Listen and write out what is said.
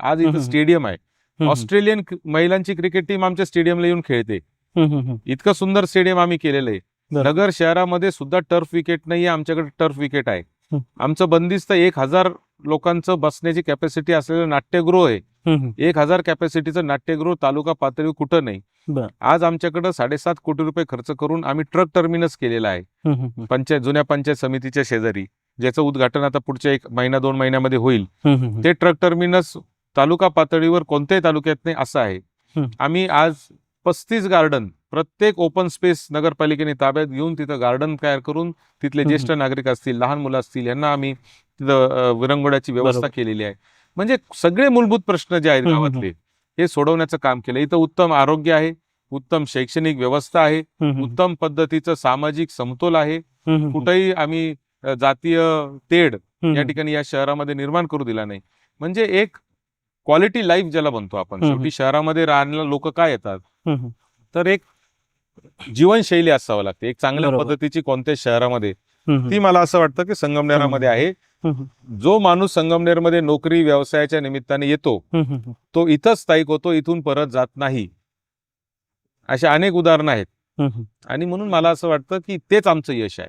आज इथं. स्टेडियम आहे ऑस्ट्रेलियन महिलांची क्रिकेट टीम आमच्या स्टेडियमला येऊन खेळते. इतकं सुंदर स्टेडियम आम्ही केलेलं आहे. नगर शहरामध्ये सुद्धा टर्फ विकेट नाहीये आमच्याकडे टर्फ विकेट आहे. आमचं बंदिस्त एक हजार लोकांचं बसण्याची कॅपॅसिटी असलेलं नाट्यगृह आहे. एक हजार कॅपॅसिटीचं नाट्यगृह तालुका पातळीवर कुठं नाही. आज आमच्याकडे साडेसात कोटी रुपये खर्च करून आम्ही ट्रक टर्मिनस केलेला आहे. पंचायत जुन्या पंचायत समितीच्या शेजारी ज्याचं उद्घाटन आता पुढच्या एक महिना दोन महिन्यामध्ये होईल. ते ट्रक टर्मिनस तालुका पातळीवर कोणत्याही तालुक्यात नाही असं आहे. आम्ही आज पस्तीस गार्डन प्रत्येक ओपन स्पेस नगरपालिकेने ताब्यात घेऊन तिथं गार्डन तयार करून तिथले. ज्येष्ठ नागरिक असतील लहान मुलं असतील यांना आम्ही तिथं विरंगुळ्याची व्यवस्था. केलेली आहे म्हणजे सगळे मूलभूत प्रश्न जे आहेत गावातले हे सोडवण्याचं काम केलं इथं उत्तम आरोग्य आहे उत्तम शैक्षणिक व्यवस्था आहे. उत्तम पद्धतीचं सामाजिक समतोल आहे. कुठेही आम्ही जातीय तेढ या ठिकाणी या शहरामध्ये निर्माण करू दिला नाही म्हणजे एक क्वालिटी लाईफ ज्याला म्हणतो आपण. शेवटी शहरामध्ये राहण्याला लोक काय येतात. तर एक जीवनशैली असावं लागते एक चांगल्या. पद्धतीची कोणत्याच शहरामध्ये ती मला असं वाटतं की संगमनेरामध्ये आहे. जो माणूस संगमनेरमध्ये नोकरी व्यवसायाच्या निमित्ताने येतो. तो इथंच स्थायिक होतो इथून परत जात नाही अशा अनेक उदाहरणं आहेत. आणि म्हणून मला असं वाटतं की तेच आमचं यश आहे